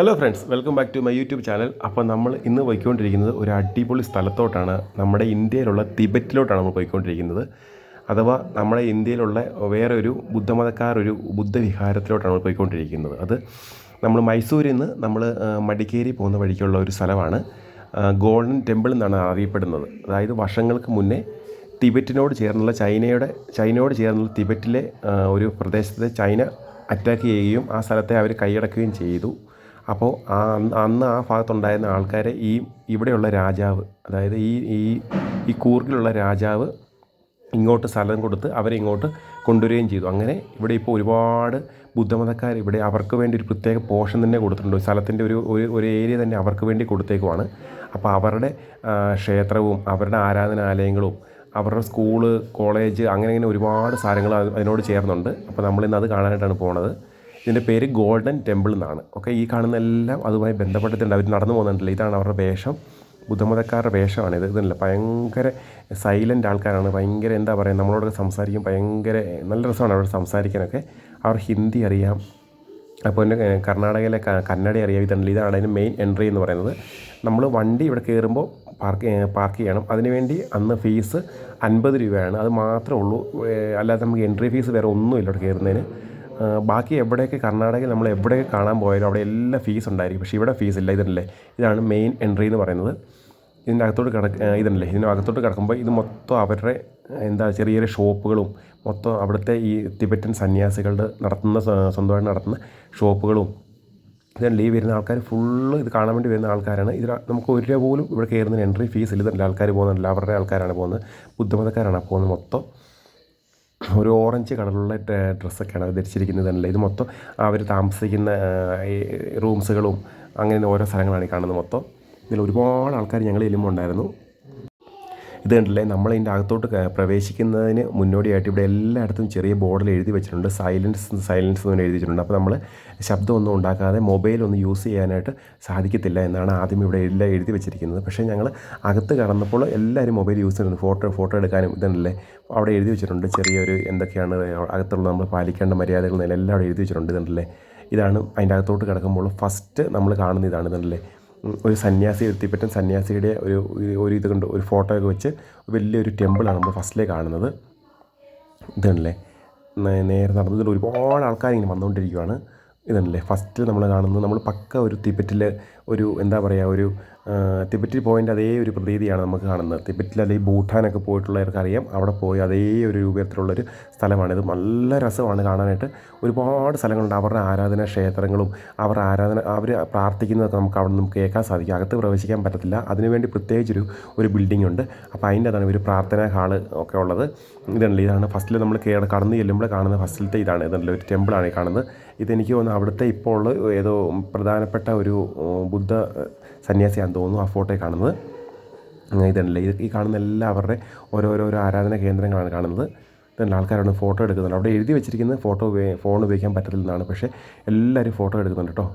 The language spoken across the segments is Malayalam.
Hello friends welcome back to my YouTube channel അപ്പോൾ നമ്മൾ ഇന്ന് പോയിക്കൊണ്ടിരിക്കുന്നത് ഒരു അടിപൊളി സ്ഥലത്തോട്ടാണ്. നമ്മുടെ ഇന്ത്യയിലുള്ള തിബറ്റിലോട്ടാണ് നമ്മൾ പോയിക്കൊണ്ടിരിക്കുന്നത്. അഥവാ നമ്മുടെ ഇന്ത്യയിലുള്ള വേറെ ഒരു ബുദ്ധമതക്കാർ ഒരു ബുദ്ധവിഹാരത്തിലോട്ടാണ് നമ്മൾ പോയിക്കൊണ്ടിരിക്കുന്നത്. അത് നമ്മൾ മൈസൂരിൽ നിന്ന് നമ്മൾ മടിക്കേരി പോകുന്ന വഴിക്കുള്ള ഒരു സ്ഥലമാണ്. ഗോൾഡൻ ടെമ്പിൾ എന്നാണ് അറിയപ്പെടുന്നത്. അതായത് വർഷങ്ങൾക്ക് മുന്നേ തിബറ്റിനോട് ചേർന്നുള്ള ചൈനയുടെ ചൈനയോട് ചേർന്നുള്ള തിബറ്റിലെ ഒരു പ്രദേശത്തെ ചൈന അറ്റാക്ക് ചെയ്യുകയും ആ സ്ഥലത്തെ അവർ കൈയടക്കുകയും ചെയ്തു. അപ്പോൾ ആ അന്ന് ആ ഭാഗത്തുണ്ടായിരുന്ന ആൾക്കാരെ ഈ ഇവിടെയുള്ള രാജാവ് അതായത് ഈ ഈ ഈ കൂർഗിലുള്ള രാജാവ് ഇങ്ങോട്ട് സ്ഥലം കൊടുത്ത് അവരെ ഇങ്ങോട്ട് കൊണ്ടുവരികയും ചെയ്തു. അങ്ങനെ ഇവിടെ ഇപ്പോൾ ഒരുപാട് ബുദ്ധമതക്കാർ ഇവിടെ അവർക്ക് വേണ്ടി ഒരു പ്രത്യേക പോർഷൻ തന്നെ കൊടുത്തിട്ടുണ്ട്. സ്ഥലത്തിന്റെ ഒരു ഒരു ഒരു ഏരിയ തന്നെ അവർക്ക് വേണ്ടി കൊടുത്തേക്കുവാണ്. അപ്പോൾ അവരുടെ ക്ഷേത്രവും അവരുടെ ആരാധനാലയങ്ങളും അവരുടെ സ്കൂൾ കോളേജ് അങ്ങനെ അങ്ങനെ ഒരുപാട് സാധനങ്ങൾ അതിനോട് ചേർന്നുണ്ട്. അപ്പോൾ നമ്മളിന്ന് അത് കാണാനായിട്ടാണ് പോണത്. ഇതിന്റെ പേര് ഗോൾഡൻ ടെമ്പിൾ എന്നാണ്. ഓക്കെ ഈ കാണുന്ന എല്ലാം അതുമായി ബന്ധപ്പെട്ടിട്ടുണ്ട്. അവർ നടന്നു പോകുന്നുണ്ടല്ലോ. ഇതാണ് അവരുടെ വേഷം. ബുദ്ധമതക്കാരുടെ വേഷമാണ് ഇത്. ഇതല്ല ഭയങ്കര സൈലന്റ് ആൾക്കാരാണ്. ഭയങ്കര എന്താ പറയുക നമ്മളോടൊക്കെ സംസാരിക്കും. ഭയങ്കര നല്ല രസമാണ് അവരോട് സംസാരിക്കാനൊക്കെ. അവർ ഹിന്ദി അറിയാം. അപ്പോൾ എന്റെ കർണാടകയിലെ കന്നഡ അറിയാം. ഇതുണ്ടല്ലോ. ഇതാണ് അതിന് മെയിൻ എൻട്രി എന്ന് പറയുന്നത്. നമ്മൾ വണ്ടി ഇവിടെ കയറുമ്പോൾ പാർക്ക് പാർക്ക് ചെയ്യണം. അതിനുവേണ്ടി അന്ന് ഫീസ് അൻപത് രൂപയാണ്. അത് മാത്രമേ ഉള്ളൂ. അല്ലാതെ നമുക്ക് എൻട്രി ഫീസ് വേറെ ഒന്നുമില്ല ഇവിടെ കയറുന്നതിന്. ബാക്കി എവിടെയൊക്കെ കർണാടകയിൽ നമ്മൾ എവിടെയൊക്കെ കാണാൻ പോയാലും അവിടെ എല്ലാ ഫീസ് ഉണ്ടായിരിക്കും. പക്ഷേ ഇവിടെ ഫീസ് ഇല്ല ഇതല്ലേ ഇതാണ് മെയിൻ എൻട്രി എന്ന് പറയുന്നത്. ഇതിന്റെ അകത്തോട്ട് കിടക്ക ഇതല്ലേ ഇതിന്റെ അകത്തോട്ട് കിടക്കുമ്പോൾ ഇത് മൊത്തം അവരുടെ എന്താ ചെറിയ ചെറിയ ഷോപ്പുകളും മൊത്തം അവിടുത്തെ ഈ തിബറ്റൻ സന്യാസികളുടെ നടത്തുന്ന സ്വ- സ്വന്തമായിട്ട് നടത്തുന്ന ഷോപ്പുകളും ഇതല്ല ഈ വരുന്ന ആൾക്കാർ ഫുള്ള് ഇത് കാണാൻ വേണ്ടി വരുന്ന ആൾക്കാരാണ്. ഇതിൽ നമുക്ക് ഒരു രൂപ പോലും ഇവിടെ കയറുന്നതിന് എൻട്രി ഫീസ് ഇല്ല. ആൾക്കാർ പോകുന്നില്ല അവരുടെ ആൾക്കാരാണ് പോകുന്നത്. ബുദ്ധമതക്കാരാണ് പോകുന്നത് മൊത്തം. ഒരു ഓറഞ്ച് കളറുള്ള ഡ്ര- ഡ്രസ്സൊക്കെയാണ് അവർ ധരിച്ചിരിക്കുന്നതല്ല ഇത് മൊത്തം അവർ താമസിക്കുന്ന റൂംസുകളും അങ്ങനെ ഓരോ സ്ഥലങ്ങളാണ് ഈ കാണുന്നത് മൊത്തം. ഇതിൽ ഒരുപാട് ആൾക്കാർ ഞങ്ങൾ ചെല്ലുമ്പോൾ ഉണ്ടായിരുന്നു. ഇത് കണ്ടില്ലേ? നമ്മൾ ഇതിന്റെ അകത്തോട്ട് പ്രവേശിക്കുന്നതിന് മുന്നോടിയായിട്ട് ഇവിടെ എല്ലായിടത്തും ചെറിയ ബോർഡിൽ എഴുതി വെച്ചിട്ടുണ്ട്. സൈലൻസ് സൈലൻസ് എന്ന് എഴുതി വെച്ചിട്ടുണ്ട്. അപ്പോൾ നമ്മൾ ശബ്ദമൊന്നും ഉണ്ടാക്കാതെ മൊബൈൽ ഒന്ന് യൂസ് ചെയ്യാനായിട്ട് സാധിക്കത്തില്ല എന്നാണ് ആദ്യം ഇവിടെ എല്ലാം എഴുതി വെച്ചിരിക്കുന്നത്. പക്ഷേ ഞങ്ങൾ അകത്ത് കടന്നപ്പോൾ എല്ലാവരും മൊബൈൽ യൂസ് ചെയ്യുന്നുണ്ട്. ഫോട്ടോ ഫോട്ടോ എടുക്കാനും ഇതുണ്ടല്ലേ അവിടെ എഴുതി വെച്ചിട്ടുണ്ട്. ചെറിയൊരു എന്തൊക്കെയാണ് അകത്തുള്ള നമ്മൾ പാലിക്കേണ്ട മര്യാദകൾ എല്ലാം അവിടെ എഴുതി വെച്ചിട്ടുണ്ട്. ഇതുണ്ടല്ലേ ഇതാണ് അതിന്റെ അകത്തോട്ട് കിടക്കുമ്പോൾ ഫസ്റ്റ് നമ്മൾ കാണുന്ന ഇതാണ്. ഇതുണ്ടല്ലേ ഒരു സന്യാസി എത്തിപ്പറ്റും സന്യാസിയുടെ ഒരു ഒരു ഇത് കൊണ്ട് ഒരു ഫോട്ടോ ഒക്കെ വെച്ച് വലിയൊരു ടെമ്പിളാണ് നമ്മൾ ഫസ്റ്റിലേ കാണുന്നത്. ഇതാണല്ലേ നേരെ നടന്നതിൽ ഒരുപാട് ആൾക്കാർ ഇങ്ങനെ വന്നുകൊണ്ടിരിക്കുകയാണ് ഇതാണല്ലേ ഫസ്റ്റ് നമ്മൾ കാണുന്നത് നമ്മൾ പക്ക ഒരു തിബറ്റിൽ ഒരു എന്താ പറയുക ഒരു തിബറ്റിൽ പോയിന്റെ അതേ ഒരു പ്രതീതിയാണ് നമുക്ക് കാണുന്നത്. തിബറ്റിൽ അല്ലെങ്കിൽ ഭൂട്ടാനൊക്കെ പോയിട്ടുള്ളവർക്ക് അറിയാം. അവിടെ പോയി അതേ ഒരു രൂപത്തിലുള്ളൊരു സ്ഥലമാണിത് നല്ല രസമാണ് കാണാനായിട്ട്. ഒരുപാട് സ്ഥലങ്ങളുണ്ട്. അവരുടെ ആരാധന ക്ഷേത്രങ്ങളും അവരുടെ ആരാധന അവർ പ്രാർത്ഥിക്കുന്നതൊക്കെ നമുക്ക് അവിടെ നിന്ന് കേൾക്കാൻ സാധിക്കും. അകത്ത് പ്രവേശിക്കാൻ പറ്റത്തില്ല. അതിനുവേണ്ടി പ്രത്യേകിച്ചൊരു ഒരു ബിൽഡിംഗ് ഉണ്ട്. അപ്പോൾ അതിന്റെ അതാണ് ഒരു പ്രാർത്ഥനാ ഹാൾ ഒക്കെ ഉള്ളത്. ഇതുണ്ടല്ലോ ഇതാണ് ഫസ്റ്റിൽ നമ്മൾ കടന്ന് ചെല്ലുമ്പോൾ കാണുന്ന ഫസ്റ്റിലത്തെ ഇതാണ്. ഇതുണ്ടല്ലോ ഒരു ടെമ്പിളാണ് ഈ കാണുന്നത്. ഇതെനിക്ക് തോന്നുന്നു അവിടുത്തെ ഇപ്പോൾ ഉള്ള ഏതോ പ്രധാനപ്പെട്ട ഒരു ബുദ്ധ സന്യാസിയാണെന്ന് തോന്നുന്നു ആ ഫോട്ടോ കാണുന്നത്. ഇതല്ലേ. ഇത് ഈ കാണുന്ന എല്ലാ അവരുടെ ഓരോരോരോ ആരാധന കേന്ദ്രങ്ങളാണ് കാണുന്നത്. ഇതല്ല ആൾക്കാരാണ് ഫോട്ടോ എടുക്കുന്നുണ്ട്. അവിടെ എഴുതി വെച്ചിരിക്കുന്നത് ഫോട്ടോ ഉപയോഗി ഫോൺ ഉപയോഗിക്കാൻ പറ്റത്തില്ലെന്നാണ് പക്ഷേ എല്ലാവരും ഫോട്ടോ എടുക്കുന്നുണ്ട് കേട്ടോ.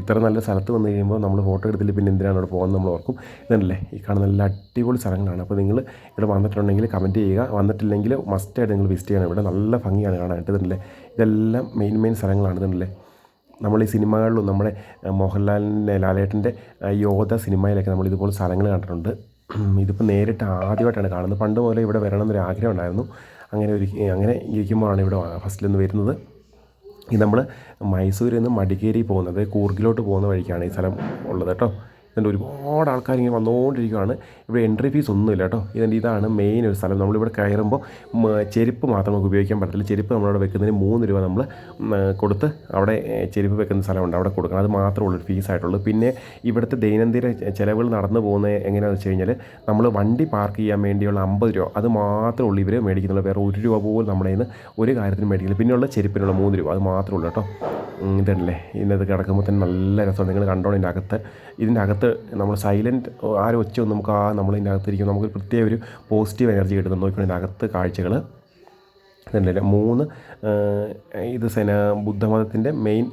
ഇത്ര നല്ല സ്ഥലത്ത് വന്നു കഴിയുമ്പോൾ നമ്മൾ ഫോട്ടോ എടുത്തില്ല പിന്നെ എന്തിനാണ് അവിടെ പോകുന്നത് നമ്മൾ ഓർക്കും. ഇതല്ലേ. ഈ കാണുന്ന നല്ല അടിപൊളി സ്ഥലങ്ങളാണ്. അപ്പോൾ നിങ്ങൾ ഇവിടെ വന്നിട്ടുണ്ടെങ്കിൽ കമന്റ് ചെയ്യുക. വന്നിട്ടില്ലെങ്കിൽ മസ്റ്റായിട്ട് നിങ്ങൾ വിസിറ്റ് ചെയ്യണം. ഇവിടെ നല്ല ഭംഗിയാണ് കാണാനായിട്ട്. ഇതല്ലേ. ഇതെല്ലാം മെയിൻ മെയിൻ സ്ഥലങ്ങളാണ്. ഇതല്ലേ. നമ്മൾ ഈ സിനിമകളിലും നമ്മുടെ മോഹൻലാലിന്റെ ലാലേട്ടന്റെ യോധ സിനിമയിലൊക്കെ നമ്മൾ ഇതുപോലെ സ്ഥലങ്ങൾ കണ്ടിട്ടുണ്ട്. ഇതിപ്പോൾ നേരിട്ട് ആദ്യമായിട്ടാണ് കാണുന്നത്. പണ്ട് മുതലേ ഇവിടെ വരണം എന്നൊരു ആഗ്രഹം ഉണ്ടായിരുന്നു അങ്ങനെ ഒരു അങ്ങനെ ഇരിക്കുമ്പോഴാണ് ഇവിടെ ഫസ്റ്റിലൊന്ന് വരുന്നത്. ഇത് നമ്മൾ മൈസൂരിൽ നിന്ന് മടിക്കേരി പോകുന്നത് കൂർഗിലോട്ട് പോകുന്ന വഴിക്കാണ് ഈ സ്ഥലം ഉള്ളത് കേട്ടോ. ഇതിന്റെ ഒരുപാട് ആൾക്കാർ ഇങ്ങനെ വന്നുകൊണ്ടിരിക്കുകയാണ് ഇവിടെ എൻട്രി ഫീസ് ഒന്നുമില്ല കേട്ടോ. ഇതിന്റെ ഇതാണ് മെയിൻ ഒരു സ്ഥലം. നമ്മളിവിടെ കയറുമ്പോൾ ചെരുപ്പ് മാത്രം നമുക്ക് ഉപയോഗിക്കാൻ പറ്റത്തില്ല. ചെരുപ്പ് നമ്മളവിടെ വെക്കുന്നതിന് മൂന്ന് രൂപ നമ്മൾ കൊടുത്ത് അവിടെ ചെരുപ്പ് വെക്കുന്ന സ്ഥലമുണ്ട്. അവിടെ കൊടുക്കണം. അത് മാത്രമേ ഉള്ളൂ ഫീസായിട്ടുള്ളൂ പിന്നെ ഇവിടുത്തെ ദൈനംദിന ചിലവുകൾ നടന്നു പോകുന്നത് എങ്ങനെയാണെന്ന് വെച്ച് കഴിഞ്ഞാൽ നമ്മൾ വണ്ടി പാർക്ക് ചെയ്യാൻ വേണ്ടിയുള്ള അമ്പത് രൂപ. അത് മാത്രമേ ഉള്ളൂ ഇവർ മേടിക്കുന്നുള്ളൂ. വേറെ ഒരു രൂപ പോലും നമ്മുടെ നിന്ന് ഒരു കാര്യത്തിന് മേടിക്കില്ല പിന്നെയുള്ള ചെരുപ്പിനുള്ള മൂന്ന് രൂപ. അത് മാത്രമേ ഉള്ളൂ കേട്ടോ. ഇതല്ലേ ഇതിനകത്ത് കിടക്കുമ്പോൾ തന്നെ നല്ല രസമാണ്. നിങ്ങൾ കണ്ടോണം ഇതിന്റെ അകത്ത് ഇതിന്റെ അകത്ത് നമ്മൾ സൈലന്റ് ആരും ഒച്ചയൊന്നും നമുക്ക് ആ നമ്മൾ ഇതിന്റെ അകത്തിരിക്കും നമുക്ക് പ്രത്യേക ഒരു പോസിറ്റീവ് എനർജി കിട്ടുന്നു നോക്കിക്കോ ഇതിന്റെ അകത്ത് കാഴ്ചകൾ ഇതുണ്ടല്ലേ? മൂന്ന് ഇത് സെന ബുദ്ധമതത്തിന്റെ മെയിൻ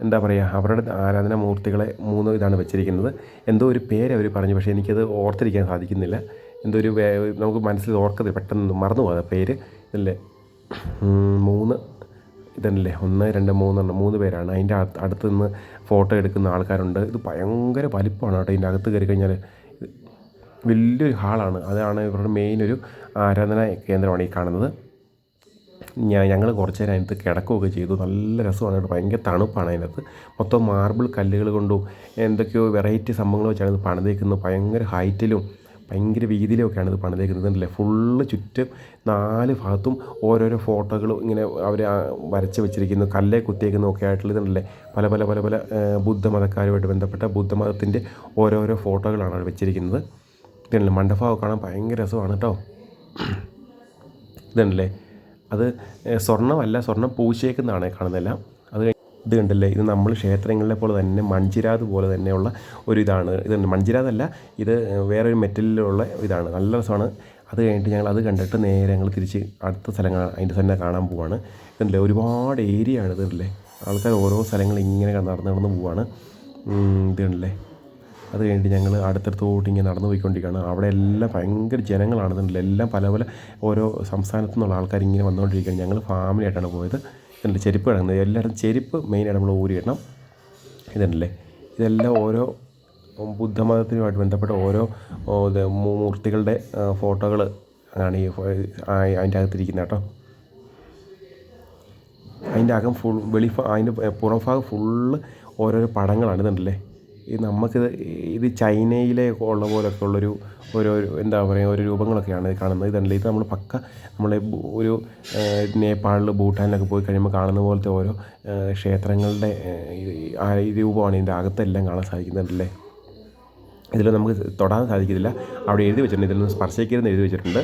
എന്താ പറയുക അവരുടെ ആരാധനാ മൂർത്തികളെ മൂന്ന് ഇതാണ് വെച്ചിരിക്കുന്നത്. എന്തോ ഒരു പേര് അവർ പറഞ്ഞു പക്ഷേ എനിക്കത് ഓർത്തിരിക്കാൻ സാധിക്കുന്നില്ല. എന്തോ ഒരു നമുക്ക് മനസ്സിൽ ഓർക്കത് പെട്ടെന്ന് മറന്നു പോകാതെ പേര്. ഇതല്ലേ? മൂന്ന് ഇതല്ലേ? ഒന്ന് രണ്ട് മൂന്നെണ്ണം മൂന്ന് പേരാണ്. അതിന്റെ അടുത്ത് നിന്ന് ഫോട്ടോ എടുക്കുന്ന ആൾക്കാരുണ്ട്. ഇത് ഭയങ്കര വലിപ്പമാണ് കേട്ടോ. ഇതിന്റെ അകത്ത് കയറി കഴിഞ്ഞാൽ വലിയൊരു ഹാളാണ്. അതാണ് ഇവരുടെ മെയിൻ ഒരു ആരാധന കേന്ദ്രമാണ് ഈ കാണുന്നത്. ഞാൻ ഞങ്ങൾ കുറച്ച് നേരം അതിനകത്ത് കിടക്കുകയൊക്കെ ചെയ്തു. നല്ല രസമാണ് കേട്ടോ. ഭയങ്കര തണുപ്പാണ് അതിനകത്ത്. മൊത്തം മാർബിൾ കല്ലുകൾ കൊണ്ടും എന്തൊക്കെയോ വെറൈറ്റി സംഭവങ്ങൾ വെച്ചാണ് ഇത് പണിതേക്കുന്നത്. ഭയങ്കര ഹൈറ്റിലും ഭയങ്കര വീതിയിലൊക്കെയാണ് ഇത് പണിതേക്കുന്നത്. അല്ലേ ഫുള്ള് ചുറ്റും നാല് ഭാഗത്തും ഓരോരോ ഫോട്ടോകൾ ഇങ്ങനെ അവർ വരച്ച് വെച്ചിരിക്കുന്നു. കല്ലേ കുത്തിയേക്കുന്നതൊക്കെ ആയിട്ടുള്ള ഇതുണ്ടല്ലേ? പല പല പല പല ബുദ്ധമതക്കാരുമായിട്ട് ബന്ധപ്പെട്ട ബുദ്ധമതത്തിന്റെ ഓരോരോ ഫോട്ടോകളാണ് അവിടെ വെച്ചിരിക്കുന്നത്. ഇതുണ്ടല്ലേ? മണ്ഡപമൊക്കെ കാണാൻ ഭയങ്കര രസമാണ് കേട്ടോ. ഇതുണ്ടല്ലേ? അത് സ്വർണമല്ല സ്വർണം പൂശിയേക്കുന്നതാണ് കാണുന്നതെല്ലാം. ഇത് കണ്ടല്ലേ ഇത് നമ്മൾ ക്ഷേത്രങ്ങളിലെ പോലെ തന്നെ മൺചിരാത് പോലെ തന്നെയുള്ള ഒരു ഇതാണ് ഇത് മൺചിരാതല്ല ഇത് വേറൊരു മെറ്റലിലുള്ള ഇതാണ്. നല്ല രസമാണ്. അത് കഴിഞ്ഞിട്ട് ഞങ്ങൾ അത് കണ്ടിട്ട് നേരെ ഞങ്ങൾ തിരിച്ച് അടുത്ത സ്ഥലങ്ങൾ അതിന്റെ തന്നെ കാണാൻ പോവാണ്. ഇതല്ലേ ഒരുപാട് ഏരിയ ആണ് ഇതല്ലേ ആൾക്കാർ ഓരോ സ്ഥലങ്ങൾ ഇങ്ങനെ നടന്ന് നടന്ന് പോവാണ്. ഇതുണ്ടല്ലേ? അത് കഴിഞ്ഞിട്ട് ഞങ്ങൾ അടുത്തടുത്തോട്ട് ഇങ്ങനെ നടന്നു പോയിക്കൊണ്ടിരിക്കുകയാണ്. അവിടെ എല്ലാം ഭയങ്കര ജനങ്ങളാണ് ഇതുണ്ടല്ലോ? എല്ലാം പല പല ഓരോ സംസ്ഥാനത്തു നിന്നുള്ള ആൾക്കാർ ഇങ്ങനെ വന്നുകൊണ്ടിരിക്കുകയാണ്. ഞങ്ങൾ ഫാമിലി ആയിട്ടാണ് പോയത്. ഇതുണ്ട് ചെരുപ്പ് കിടക്കുന്നത് എല്ലായിടത്തും ചെരുപ്പ് മെയിനായിട്ട് നമ്മൾ ഊരിയിടണം ഇതുണ്ടല്ലേ? ഇതെല്ലാം ഓരോ ബുദ്ധമതത്തിനുമായിട്ട് ബന്ധപ്പെട്ട ഓരോ മൂർത്തികളുടെ ഫോട്ടോകൾ ആണ് ഈ അതിന്റെ അകത്തിരിക്കുന്നത് കേട്ടോ. അതിന്റെ അകം ഫുൾ വെളി അതിന്റെ പുറംഭാഗം ഫുള്ള് ഓരോരോ പടങ്ങളാണ്. ഇതുണ്ടല്ലേ? ഈ നമുക്കിത് ഇത് ചൈനയിലെ ഉള്ള പോലൊക്കെ ഉള്ളൊരു ഓരോ എന്താ പറയുക ഓരോ രൂപങ്ങളൊക്കെയാണ് കാണുന്നത്. ഇതല്ല ഇത് നമ്മൾ പക്ക നമ്മൾ ഒരു നേപ്പാളിൽ ഭൂട്ടാനിലൊക്കെ പോയി കഴിയുമ്പോൾ കാണുന്ന പോലത്തെ ഓരോ ക്ഷേത്രങ്ങളുടെ ആ രൂപമാണ് ഇതിന്റെ അകത്തെല്ലാം കാണാൻ സാധിക്കുന്നുണ്ടല്ലേ ഇതിൽ നമുക്ക് തൊടാൻ സാധിക്കത്തില്ല. അവിടെ എഴുതി വെച്ചിട്ടുണ്ട്. ഇതിൽ നിന്ന് സ്പർശിക്കരുതെന്ന് എഴുതി വെച്ചിട്ടുണ്ട്.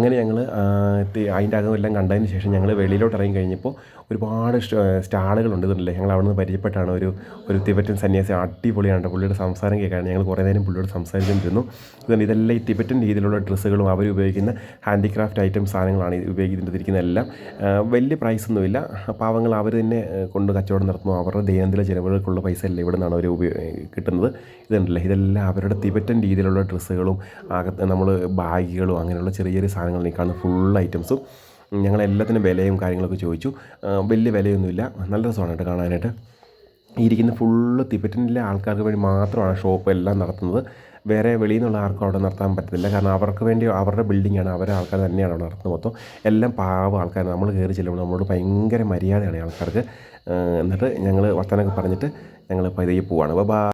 അങ്ങനെ ഞങ്ങൾ അതിന്റെ എല്ലാം കണ്ടതിന് ശേഷം ഞങ്ങൾ വെളിയിലോട്ട് ഇറങ്ങി കഴിഞ്ഞപ്പോൾ ഒരുപാട് സ്റ്റാളുകളുണ്ട് ഇതുണ്ടല്ലേ? ഞങ്ങൾ അവിടെ നിന്ന് പരിചയപ്പെട്ടാണ്. ഒരു ഒരു തിബറ്റൻ സന്യാസി അടിപൊളിയാണ് പുള്ളിയുടെ സംസാരം കേൾക്കാണ് ഞങ്ങൾ കുറേ നേരം പുള്ളിയോട് സംസാരിച്ചുകൊണ്ടിരുന്നു. ഇതുണ്ട് ഇതെല്ലാം ഈ തിബറ്റൻ രീതിയിലുള്ള ഡ്രസ്സുകളും അവർ ഉപയോഗിക്കുന്ന ഹാൻഡിക്രാഫ്റ്റ് ഐറ്റം സാധനങ്ങളാണ് ഉപയോഗിക്കുന്നതിരിക്കുന്ന എല്ലാം. വലിയ പ്രൈസ് പ്രൈസൊന്നുമില്ല പാവങ്ങൾ അവർ തന്നെ കൊണ്ട് കച്ചവടം നടത്തുന്നു. അവരുടെ ദൈനംദിന ചിലവുകൾക്കുള്ള പൈസ അല്ല ഇവിടെ നിന്നാണ് അവർ കിട്ടുന്നത്. ഇതുണ്ടല്ലേ? ഇതെല്ലാം അവരുടെ തിബറ്റൻ രീതിയിലുള്ള ഡ്രസ്സുകളും നമ്മൾ ബാഗുകളും അങ്ങനെയുള്ള ചെറിയ ചെറിയ സാധനങ്ങൾ ഈ കാണുന്ന ഫുൾ ഐറ്റംസും ഞങ്ങൾ എല്ലാത്തിനും വിലയും കാര്യങ്ങളൊക്കെ ചോദിച്ചു. വലിയ വിലയൊന്നുമില്ല. നല്ല രസമാണ് കേട്ടോ കാണാനായിട്ട്. ഈ ഇരിക്കുന്ന ഫുള്ള് തിബറ്റനിലെ ആൾക്കാർക്ക് വേണ്ടി മാത്രമാണ് ഷോപ്പ് എല്ലാം നടത്തുന്നത്. വേറെ വെളിയിൽ നിന്നുള്ള ആർക്കും അവിടെ നടത്താൻ പറ്റത്തില്ല. കാരണം അവർക്ക് വേണ്ടി അവരുടെ ബിൽഡിങ്ങാണ് അവരുടെ ആൾക്കാർ തന്നെയാണ് അവിടെ നടത്തുന്നത് മൊത്തം. എല്ലാം പാവ ആൾക്കാർ നമ്മൾ കയറി ചെല്ലുമ്പോൾ നമ്മളോട് ഭയങ്കര മര്യാദയാണ് ആൾക്കാർക്ക്. എന്നിട്ട് ഞങ്ങൾ വർത്തമാനമൊക്കെ പറഞ്ഞിട്ട് ഞങ്ങൾ പതിയെ പോവാണ്. ബാ